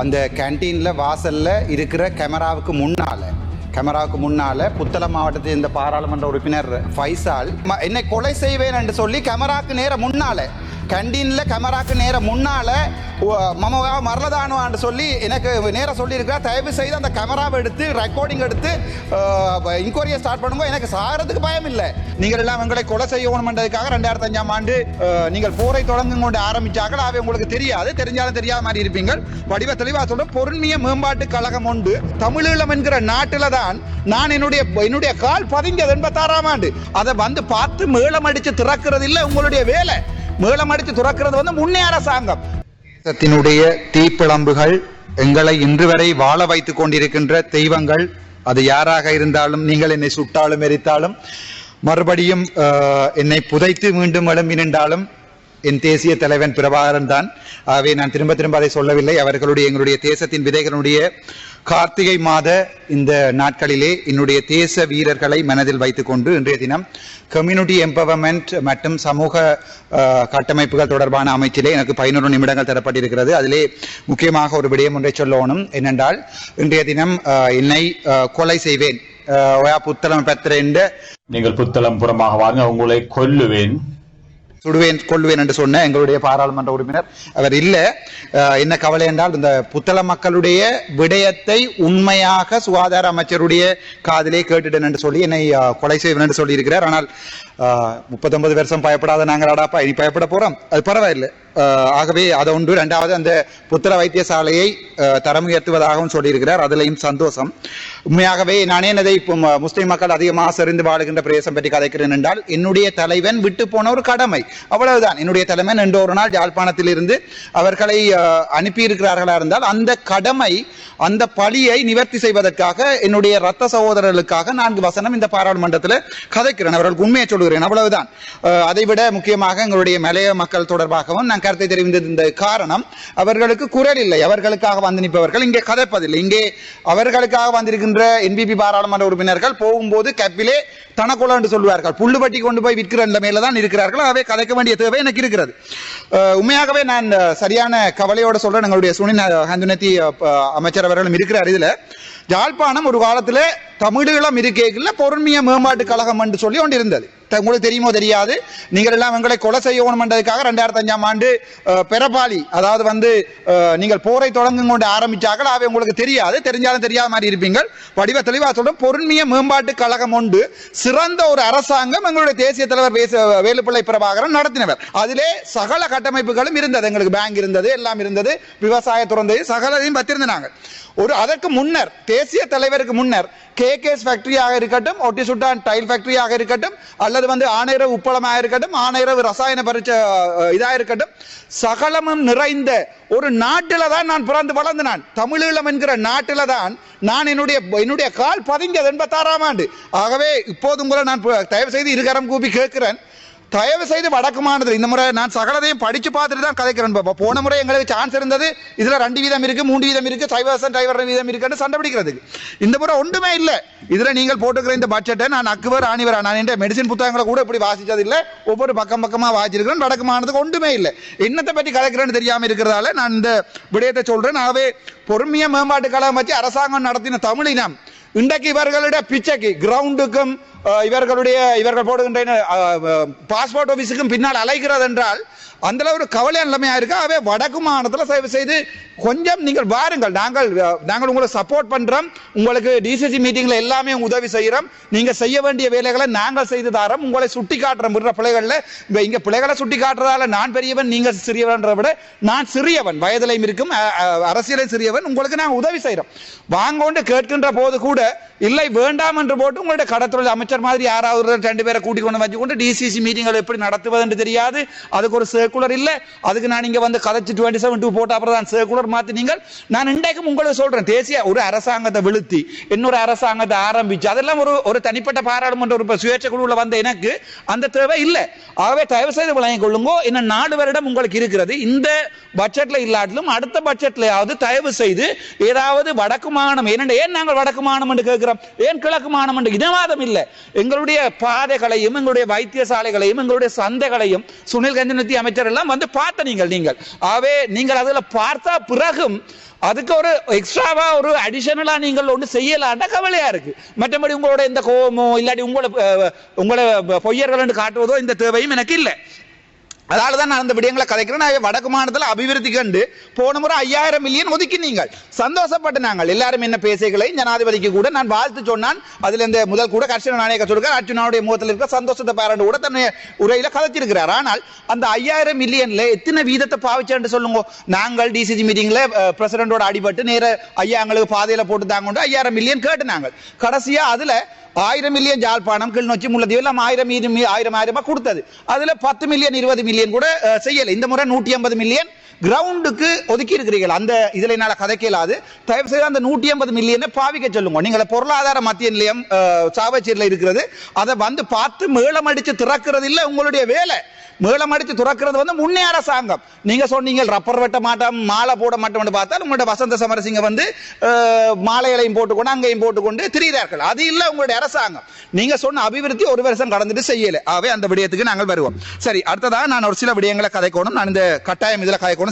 அந்த கேன்டீனில் வாசலில் இருக்கிற கேமராவுக்கு முன்னால் கேமராவுக்கு முன்னால் புத்தள மாவட்டத்தை இந்த பாராளுமன்ற உறுப்பினர் ஃபைசால் ம- என்னை கொலை செய்வேன் என்று சொல்லி கேமராவுக்கு நேர முன்னால் கண்டீனில் கேமராக்கு நேர முன்னால் மமவா மரலதானுவான்னு சொல்லி எனக்கு நேராக சொல்லியிருக்கா தயவு செய்து அந்த கேமராவை எடுத்து ரெக்கார்டிங் எடுத்து இன்கொயரியை ஸ்டார்ட் பண்ணும்போது எனக்கு சாகிறதுக்கு பயம் இல்லை நீங்கள் எல்லாம் எங்களை கொலை செய்யணும்ன்றதுக்காக ரெண்டாயிரத்தி அஞ்சாம் ஆண்டு நீங்கள் போரை தொடங்கும் கொண்டு ஆரம்பிச்சார்கள். அவை உங்களுக்கு தெரியாது. தெரிஞ்சாலும் தெரியாத மாதிரி இருப்பீங்கள் வடிவ தெளிவாக சொல்ற பொருண்மைய மேம்பாட்டு கழகம் உண்டு. தமிழீழம் என்கிற நாட்டில் தான் நான் என்னுடைய என்னுடைய கால் பதிஞ்சது எண்பத்தாறாம் ஆண்டு. அதை வந்து பார்த்து மேளம் அடித்து திறக்கிறது இல்லை உங்களுடைய வேலை. மேளம் அடித்து துறக்கிறது வந்து முன்னே அரசாங்கம். தேசத்தினுடைய தீப்பிழம்புகள் எங்களை இன்று வரை வாழ வைத்துக் கொண்டிருக்கின்ற தெய்வங்கள். அது யாராக இருந்தாலும் நீங்கள் என்னை சுட்டாலும் எரித்தாலும் மறுபடியும் என்னை புதைத்து மீண்டும் எழும்பி நின்றாலும் என் தேசிய தலைவன் பிரபாகரன் தான். ஆகவே நான் திரும்ப திரும்ப அதை சொல்லவில்லை. அவர்களுடைய எங்களுடைய தேசத்தின் விதைகளுடைய கார்த்திகை மாத இந்த நாட்களிலே என்னுடைய தேச வீரர்களை மனதில் வைத்துக்கொண்டு இன்றைய தினம் கம்யூனிட்டி எம்பவர்மெண்ட் மற்றும் சமூக கட்டமைப்புகள் தொடர்பான அமைச்சிலே எனக்கு பதினொரு நிமிடங்கள் தரப்பட்டிருக்கிறது. அதிலே முக்கியமாக ஒரு விடயம் ஒன்றை சொல்லணும். என்னென்றால் இன்றைய தினம் என்னை கொலை செய்வேன். புத்தளம் பெற்ற புத்தளம் நீங்கள் புத்தளம் புறமாக வாங்க உங்களை கொல்லுவேன். சுடுவேன் கொள்வேன் என்று சொன்ன எங்களுடைய பாராளுமன்ற உறுப்பினர். அவர் இல்லை என்ன கவலை என்றால் இந்த புத்தள மக்களுடைய விடயத்தை உண்மையாக சுகாதார அமைச்சருடைய காதிலே கேட்டுட்டேன் என்று சொல்லி என்னை கொலை செய்வேன் என்று சொல்லி இருக்கிறார் ஆனால் முப்பத்தொன்பது வருஷம் பயப்படாத நாங்கள் அடாப்பா இனி பயப்பட போறோம். அது பரவாயில்லை. ஆகவே அதை ஒன்று ரெண்டாவது அந்த புத்திர வைத்தியசாலையை தரம் உயர்த்துவதாகவும் சொல்லியிருக்கிறார். அதிலையும் சந்தோஷம். உண்மையாகவே நானே என்னதை இப்போ முஸ்லீம் மக்கள் அதிகமாக செறிந்து வாழுகின்ற பிரதேசம் பற்றி கதைக்கிறேன் என்றால் என்னுடைய தலைவன் விட்டு போன ஒரு கடமை. அவ்வளவுதான். என்னுடைய தலைவன் என்ற ஒரு நாள் யாழ்ப்பாணத்தில் இருந்து அவர்களை அனுப்பியிருக்கிறார்களா இருந்தால் அந்த கடமை அந்த பழியை நிவர்த்தி செய்வதற்காக என்னுடைய ரத்த சகோதரர்களுக்காக நான்கு வசனம் இந்த பாராளுமன்றத்தில் கதைக்கிறேன். அவர்களுக்கு உண்மையை சொல்கிறேன் அவ்வளவுதான். அதைவிட முக்கியமாக எங்களுடைய மலைய மக்கள் தொடர்பாகவும் நான் கருத்தை தெரிவித்த காரணம் அவர்களுக்கு குரல் இல்லை. அவர்களுக்காக வந்து நிற்பவர்கள் இங்கே கதைப்பதில்லை. இங்கே அவர்களுக்காக வந்திருக்கின்ற என்பிபி பாராளுமன்ற உறுப்பினர்கள் போகும்போது கப்பிலே தனக்குள்ள என்று சொல்வார்கள் புல்லுபட்டி கொண்டு போய் விற்கிற நிலைமையில தான் இருக்கிறார்கள். ஆகவே கதைக்க வேண்டிய தேவை எனக்கு இருக்கிறது. உண்மையாகவே நான் சரியான கவலையோட சொல்றேன். எங்களுடைய சுனில் ஹந்துனத்தி அமைச்சர் அவர்களும் இருக்கிறார் இதுல. யாழ்ப்பாணம் ஒரு காலத்தில் தமிழீழம் இருக்கேக்கில் பொருண்மைய மேம்பாட்டு கழகம் என்று சொல்லி ஒன்று இருந்தது உங்களுக்கு தெரியுமோ தெரியாது. நீங்கள் எல்லாம் எங்களை கொலை செய்யணும்ன்றதுக்காக ரெண்டாயிரத்தி அஞ்சாம் ஆண்டு அஹ், பெரபாலி அதாவது வந்து நீங்கள் போரை தொடங்கும் கொண்டு ஆரம்பிச்சார்கள். அவை உங்களுக்கு தெரியாது. தெரிஞ்சாலும் தெரியாத மாதிரி இருப்பீங்கள். வடிவ தெளிவாக சொல்லும் பொருண்மைய மேம்பாட்டு கழகம் உண்டு சிறந்த ஒரு அரசாங்கம் எங்களுடைய தேசிய தலைவர் வேலுப்பிள்ளை பிரபாகரன் நடத்தினவர். அதிலே சகல கட்டமைப்புகளும் இருந்தது. எங்களுக்கு பேங்க் இருந்தது எல்லாம் இருந்தது. விவசாய துறந்தது சகலதையும் பத்திருந்தாங்க. ஒரு அதற்கு முன்னர் தேசிய தலைவருக்கு முன்னர் கேகேஎஸ் ஃபேக்டரியாக இருக்கட்டும் ஒட்டி சுட்டான் டைல் ஃபேக்டரியாக இருக்கட்டும் அல்லது வந்து ஆணையரவு உப்பளமாக இருக்கட்டும் ஆணையரவு ரசாயன பரிச்ச இதாக இருக்கட்டும் சகலமும் நிறைந்த ஒரு நாட்டில தான் நான் பிறந்து வளர்ந்து நான் தமிழீழம் என்கிற நாட்டில தான் நான் என்னுடைய என்னுடைய கால் பதிஞ்சது எண்பத்தாறாம் ஆண்டு. ஆகவே இப்போது உங்களை நான் தயவு செய்து இருகரம் கூப்பி கேட்கிறேன். தயவு செய்து வடக்கு மாநிலத்தில் இந்த முறை நான் சகலதையும் படிச்சு பார்த்துட்டு தான் கதைக்கிறேன் பாப்பா. போன முறை எங்களுக்கு சான்ஸ் இருந்தது. இதுல ரெண்டு வீதம் இருக்கு மூன்று வீதம் இருக்கு சைவசன் டிரைவர் வீதம் இருக்குன்னு சண்டை பிடிக்கிறதுக்கு. இந்த முறை ஒன்றுமே இல்லை. இதுல நீங்கள் போட்டுக்கிற இந்த பட்ஜெட்டை நான் அக்குவர் ஆணிவர் நான் என்ற மெடிசின் புத்தகங்களை கூட இப்படி வாசிச்சது இல்லை ஒவ்வொரு பக்கம் பக்கமாக வாசிச்சிருக்கிறேன். வடக்கு மாநிலத்துக்கு ஒன்றுமே இல்லை. என்னத்தை பற்றி கதைக்கிறேன்னு தெரியாமல் இருக்கிறதால நான் இந்த விடயத்தை சொல்றேன். ஆகவே பொறுமையாக மேம்பாட்டு கழகம் வச்சு அரசாங்கம் நடத்தின தமிழினம் இன்றைக்கு இவர்களிட பிச்சைக்கு கிரவுண்டுக்கும் இவர்களுடைய இவர்கள் போடுகின்ற பாஸ்போர்ட் ஆஃபீஸுக்கும் பின்னால் அலைகிறது என்றால் அந்த ஒரு கவலையான நிலைமையாக இருக்கு? அவை வடக்கு மாநிலத்தில் தயவு செய்து கொஞ்சம் நீங்கள் வாருங்கள். நாங்கள் நாங்கள் உங்களை சப்போர்ட் பண்ணுறோம் உங்களுக்கு டிசிசி மீட்டிங்கில் எல்லாமே உதவி செய்கிறோம் நீங்கள் செய்ய வேண்டிய வேலைகளை நாங்கள் செய்து தரோம். உங்களை சுட்டி காட்டுறோம். விடுற பிள்ளைகளில் இங்கே இங்கே பிள்ளைகளை சுட்டி காட்டுறதால நான் பெரியவன் நீங்கள் சிறியவன்ற விட நான் சிறியவன். வயதிலையும் இருக்கும் அரசியலையும் சிறியவன். உங்களுக்கு நாங்கள் உதவி செய்கிறோம் வாங்க கொண்டு கேட்கின்ற போது கூட இல்லை வேண்டாம் என்று போட்டு உங்களுடைய கடத்தொழில் அமைச்சர் மாதிரி யாராவது ஒரு ரெண்டு பேரை கூட்டிக் கொண்டு வச்சு கொண்டு டிசிசி மீட்டிங்கள் எப்படி நடத்துவது என்று தெரியாது. அதுக்கு ஒரு சர்க்குலர் இல்லை. அதுக்கு நான் இங்கே வந்து கதைச்சு டுவெண்ட்டி செவன் டூ போட்ட அப்புறம் தான் சர்க்குலர் மாத்தி நீங்கள். நான் இன்றைக்கும் உங்களுக்கு சொல்கிறேன் தேசிய ஒரு அரசாங்கத்தை விழுத்தி இன்னொரு அரசாங்கத்தை ஆரம்பிச்சு அதெல்லாம் ஒரு ஒரு தனிப்பட்ட பாராளுமன்ற ஒரு சுயேட்சை குழுவில் வந்த எனக்கு அந்த தேவை இல்லை. ஆகவே தயவு செய்து வழங்கிக் கொள்ளுங்கோ இன்னும் நாலு வருடம் உங்களுக்கு இருக்கிறது. இந்த பட்ஜெட்டில் இல்லாட்டிலும் அடுத்த பட்ஜெட்லையாவது தயவு செய்து ஏதாவது வடக்கு மாநிலம் ஏனென்ற ஏன் நாங்கள் வடக்கு மாநிலம் என்று கேட்கிறோம்? ஏன் கிழக்கு மாநிலம் என்று இனவாதம் இல்லை. எங்களுடைய பாதைகளையும் எங்களுடைய வைத்தியசாலைகளையும் எங்களுடைய சந்தைகளையும் சுனில் கஞ்சனத்தி அமைச்சர் எல்லாம் வந்து பார்த்த நீங்கள் நீங்கள். ஆகவே நீங்கள் அதில் பார்த்தா பிறகும் அதுக்கு ஒரு எக்ஸ்ட்ராவா ஒரு அடிஷனலா நீங்கள் ஒன்று செய்யலான்டா கவலையா இருக்கு. மற்றபடி உங்களோட இந்த கோபமோ இல்லாட்டி உங்களை உங்களை பொய்யர்கள் என்று காட்டுவதோ இந்த தேவையும் எனக்கு இல்லை. அதனால தான் நான் அந்த விடயங்களை கதைக்கிறேன். நான் வடக்கு மாநிலத்தில் அபிவிருத்தி கண்டு போன முறை ஐயாயிரம் மில்லியன் ஒதுக்கி நீங்கள். சந்தோஷப்பட்டு நாங்கள். எல்லாரும் என்ன பேசுகளை ஜனாதிபதிக்கு கூட நான் வாழ்த்து சொன்னான். அதுல இந்த முதல் கூட கர்ஷன நாணயக்க சொல்கிறார் அர்ஜுனாவுடைய முகத்தில் இருக்க சந்தோஷத்தை பாருன்னு கூட தன்னை உரையில் கதைச்சிருக்கிறார். ஆனால் அந்த ஐயாயிரம் மில்லியன்ல எத்தனை வீதத்தை பாவிச்சேன்னு சொல்லுங்க. நாங்கள் டிசிஜி மீட்டிங்ல பிரசிடண்டோட அடிபட்டு நேர ஐயா எங்களுக்கு பாதையில போட்டு தாங்க ஐயாயிரம் மில்லியன் கேட்டு நாங்கள். கடைசியா அதுல ஆயிரம் மில்லியன் ஜாழ்ப்பாணம் கிள்நொச்சி முல்லத்தீவு எல்லாம் ஆயிரம் மீது ஆயிரம் கொடுத்தது. அதுல பத்து மில்லியன் இருபது மில்லியன் மில்லியன் கூட செய்யல. இந்த முறை நூற்றி ஐம்பது மில்லியன் கிரவுண்டுக்கு ஒதுக்கி இருக்கிறீர்கள் அந்த இதில் என்னால் கதைக்க கதைக்கலாது தயவு செய்து அந்த நூற்றி ஐம்பது மில்லியனை பாவிக்க சொல்லுங்க. நீங்கள் பொருளாதார மத்திய நிலையம் அஹ், சாவச்சேரியில் இருக்கிறது. அதை வந்து பார்த்து மேளம் அடித்து திறக்கிறது இல்லை உங்களுடைய வேலை. மேளம் அடித்து துறக்கிறது வந்து முன்னே அரசாங்கம். நீங்க சொன்னீங்க ரப்பர் வெட்ட மாட்டோம் மாலை போட மாட்டோம்னு பார்த்தால் உங்களோட வசந்த சமரசிங்க வந்து மாலைகளையும் போட்டுக்கொண்டு அங்கேயும் போட்டுக்கொண்டு திரிகிறார்கள். அது இல்லை உங்களுடைய அரசாங்கம். நீங்க சொன்ன அபிவிருத்தி ஒரு வருஷம் கடந்துட்டு செய்யல. ஆகவே அந்த விடயத்துக்கு நாங்கள் வருவோம். சரி அடுத்ததாக நான் ஒரு சில விடயங்களை கதைக்கணும். நான் இந்த கட்டாயம் இதில் கதைக்கணும்.